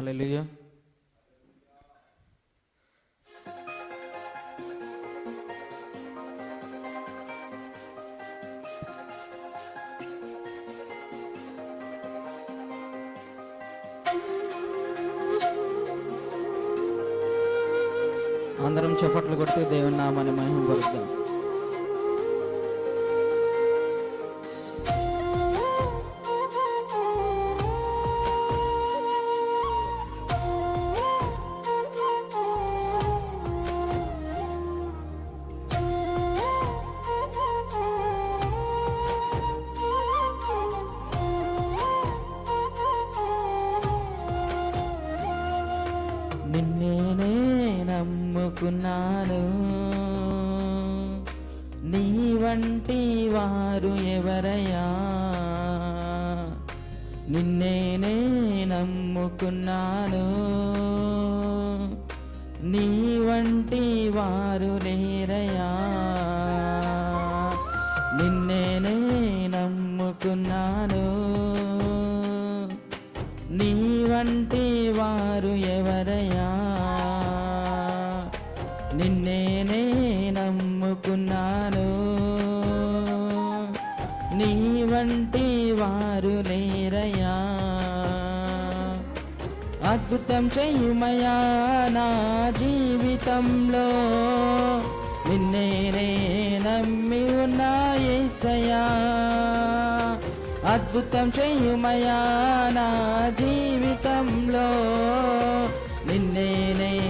Hello అందరం చప్పట్లు కొట్టి దేవుని నామాన్ని మహిమ పరుద్దాం నమ్ముకున్నాను నీ వంటి వారు ఎవరయ్యా? నిన్నేనే నమ్ముకున్నాను. నీ వంటి వారు లేరయ్యా నిన్నేనే నమ్ముకున్నాను. నీ వంటి వారు ఎవరయ్యా? నిన్నేనే నమ్ముకున్నాను నీ వంటి వారు లేరయ్యా. అద్భుతం చేయుమయా నా జీవితంలో. నిన్నేనే నమ్మి ఉన్నా అద్భుతం చేయుమయా నా జీవితంలో. నిన్నేనే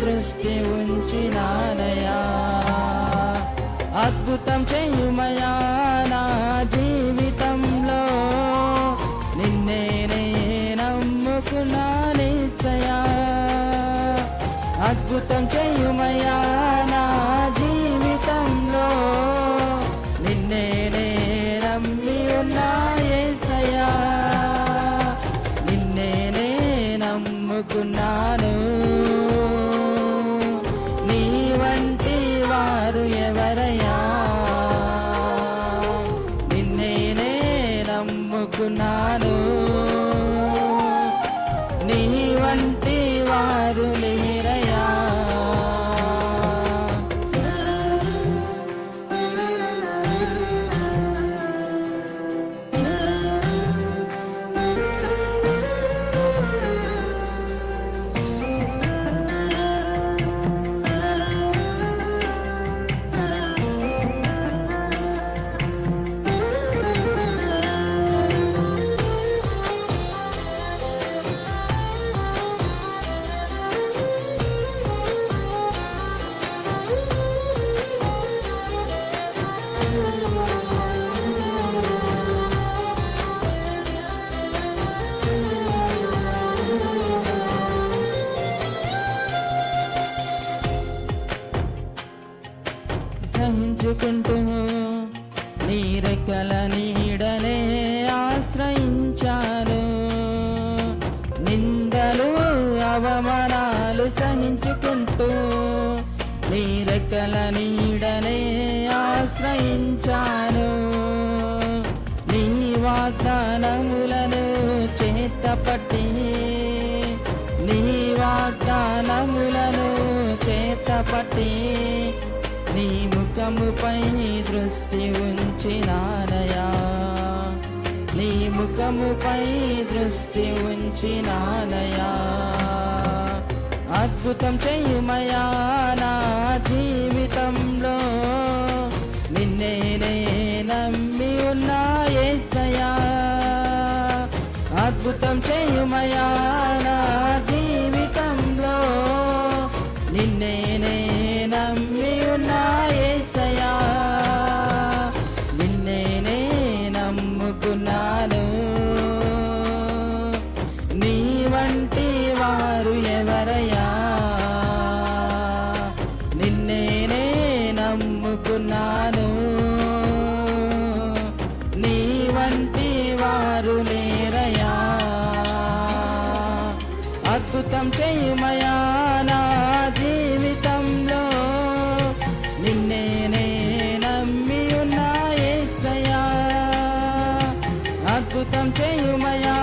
దృష్టి ఉంచినానయా అద్భుతం చేయుమయా నా జీవితంలో. నిన్నేనే నమ్ముకున్నానేసయా అద్భుతం చేయుమయా నా నమ్ముకున్నాను తలచుకుంటూ నీ రెక్కల నీడనే ఆశ్రయించాను. నిందలు అవమానాలు సహించుకుంటూ నీ రెక్కల నీడనే ఆశ్రయించాను. నీ వాగ్దానములను చేతపట్టి ముఖముపై దృష్టి ఉంచినానయా? నీ ముఖముపై దృష్టి ఉంచినానయా? అద్భుతం చేయుమయా నా జీవితంలో? నిన్నేనే నమ్మి ఉన్నాయేసయా అద్భుతం చేయుమయా వంటి వారు లేరయ్యా అద్భుతం చేయమయా నా జీవితంలో? నిన్నే నే నమ్మి ఉన్నాయేసయా అద్భుతం చెయ్యుమయా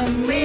I'm.